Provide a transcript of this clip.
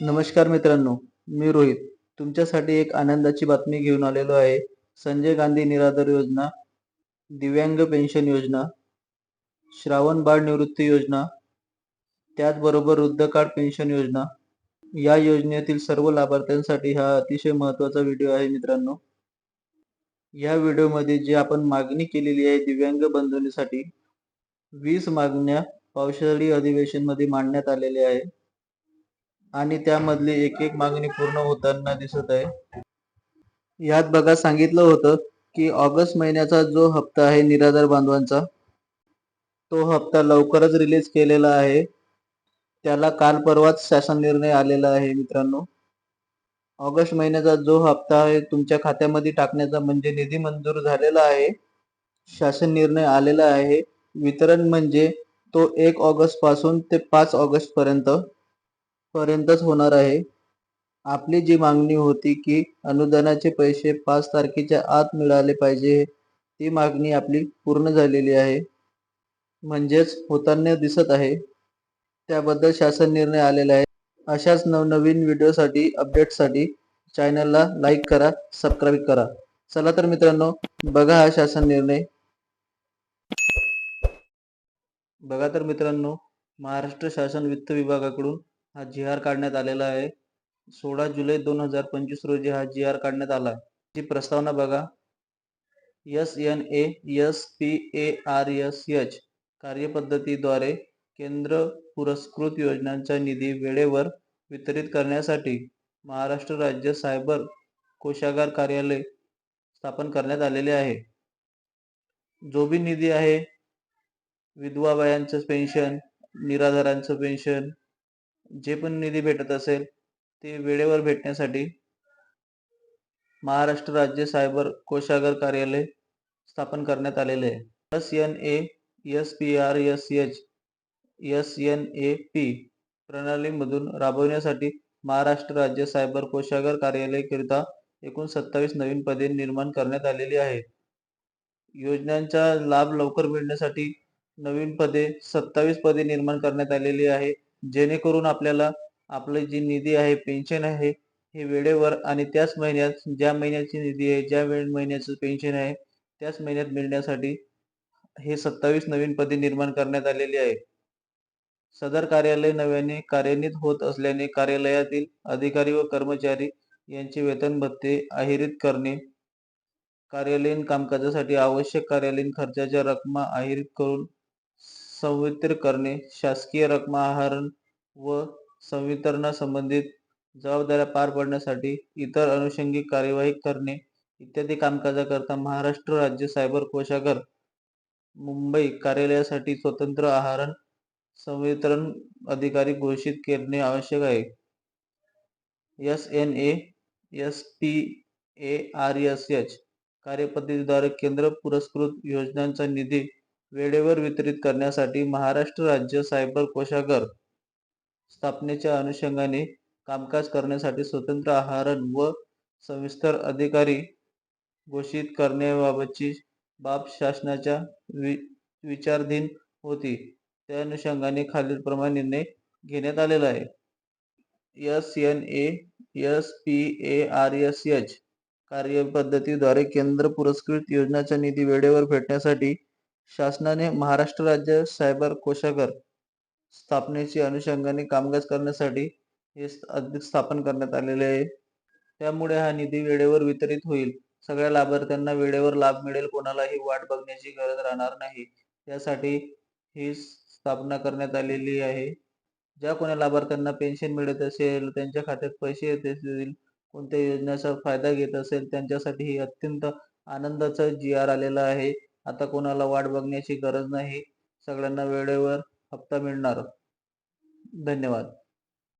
नमस्कार मित्रांनो मी रोहित. तुमच्यासाठी एक आनंदाची बातमी घेऊन आलेलो आहे. संजय गांधी निराधार योजना दिव्यांग पेन्शन योजना श्रावण बाळ निवृत्ती योजना त्याचबरोबर वृद्धकाळ पेन्शन योजना. या योजनेतील सर्व लाभार्थ्यांसाठी हा अतिशय महत्त्वाचा व्हिडिओ आहे मित्रांनो. या व्हिडिओमध्ये जे आपण मागणी केलेली आहे दिव्यांग बंधूंसाठी वीस मागण्या पावसाळी अधिवेशनमध्ये मांडण्यात आलेल्या आहे आणि त्यामधली एक एक मागणी पूर्ण होताना दिसत आहे. यात बघा सांगितलं होतं की ऑगस्ट महिन्याचा जो हप्ता आहे निराधार बांधवांचा तो हप्ता लवकरच रिलीज केलेला आहे. त्याला काल परवाच शासन निर्णय आलेला आहे मित्रांनो. ऑगस्ट महिन्याचा जो हप्ता आहे तुमच्या खात्यामध्ये टाकण्याचा म्हणजे निधी मंजूर झालेला आहे. शासन निर्णय आलेला आहे. वितरण म्हणजे तो एक ऑगस्टपासून ते पाच ऑगस्ट पर्यंत पर्यंतच होणार आहे. आपली जी मागणी होती की अनुदानाचे पैसे पाच तारखेच्या आत मिळाले पाहिजे ती मागणी आपली पूर्ण झालेली आहे. म्हणजेच होताना दिसत आहे. त्याबद्दल शासन निर्णय आलेला आहे. अशाच नवनवीन व्हिडिओसाठी अपडेटसाठी चॅनलला लाईक करा सबस्क्राईब करा. चला तर मित्रांनो बघा हा शासन निर्णय. बघा तर मित्रांनो महाराष्ट्र शासन वित्त विभागाकडून हा जी आर काढण्यात आलेला आहे. सोळा जुलै दोन हजार पंचवीस रोजी हा जी आर काढण्यात आला. ची प्रस्तावना बघा. S N A S P A R S H कार्यपद्धतीद्वारे केंद्र पुरस्कृत योजनांचा निधी वेळेवर वितरित करण्यासाठी महाराष्ट्र राज्य सायबर कोशागार कार्यालय स्थापन करण्यात आलेले आहे. जो बी निधी आहे विधवा बायांचं पेन्शन निराधारांचं पेन्शन जे पण निधी भेटत असेल ते वेळेवर भेटण्यासाठी महाराष्ट्र राज्य सायबर कोषागार कार्यालय स्थापन करण्यात आलेले आहे. S N A S P R S H S N A P प्रणालीमधून राबवण्यासाठी महाराष्ट्र राज्य सायबर कोषागार कार्यालयकरिता एकूण सत्तावीस नवीन पदे निर्माण करण्यात आलेली आहेत. योजनांचा लाभ लवकर मिळण्यासाठी नवीन पदे सत्तावीस पदे निर्माण करण्यात आलेली आहे. जेणेकरून आपल्याला आपले जी निधी आहे पेन्शन आहे हे वेळेवर आणि त्याच महिन्यात ज्या महिन्याची निधी आहे ज्या वेळ महिन्याचं पेन्शन आहे त्याच महिन्यात मिळण्यासाठी हे सत्तावीस नवीन पदे निर्माण करण्यात आलेली आहे सदर कार्यालय नव्याने कार्यान्वित होत असल्याने कार्यालयातील अधिकारी व कर्मचारी यांचे वेतन भत्ते अहिरित करणे कार्यालयीन कामकाजासाठी आवश्यक कार्यालयीन खर्चाच्या रकमा अहिरित करून संवितरण करणे शासकीय रकमा आहरण व संवितरणासंबंधित जबाबदाऱ्या पार पाडण्यासाठी इतर अनुषंगिक कार्यवाही करणे इत्यादी कामकाजाकरता महाराष्ट्र राज्य सायबर कोशागर मुंबई कार्यालयासाठी स्वतंत्र आहरण संवितरण अधिकारी घोषित करणे आवश्यक आहे. S N A S P A R S H कार्यपद्धतीद्वारे केंद्र पुरस्कृत योजनांचा निधी वेळेवर वितरित करण्यासाठी महाराष्ट्र राज्य सायबर कोशागर स्थापनेच्या अनुषंगाने कामकाज करण्यासाठी स्वतंत्र आहारण व सविस्तर अधिकारी घोषित करण्याबाबतची बाब शासनाच्या वि विचारधीन होती. त्या अनुषंगाने खालीलप्रमाणे निर्णय घेण्यात आलेला आहे. S N A S P A R S H कार्यपद्धतीद्वारे केंद्र पुरस्कृत योजनाचा निधी वेळेवर भेटण्यासाठी शासनाने महाराष्ट्र राज्य सायबर कोशागर स्थापनेची अनुषंगाने कामकाज करण्यासाठी हे अधिक स्थापन करण्यात आलेले आहे. त्यामुळे हा निधी वेळेवर वितरित होईल. सगळ्या लाभार्थ्यांना वेळेवर लाभ मिळेल कोणालाही वाट बघण्याची गरज राहणार नाही. त्यासाठी ही स्थापना करण्यात आलेली आहे. ज्या कोणा लाभार्थ्यांना पेन्शन मिळत असेल त्यांच्या खात्यात पैसे येत असतील कोणत्या योजनेचा फायदा घेत असेल त्यांच्यासाठी ही अत्यंत आनंदाचा जी आर आलेला आहे. आता कोणाला वाट बघण्याची गरज नाही. सगळ्यांना वेळेवर हप्ता मिळणार. धन्यवाद.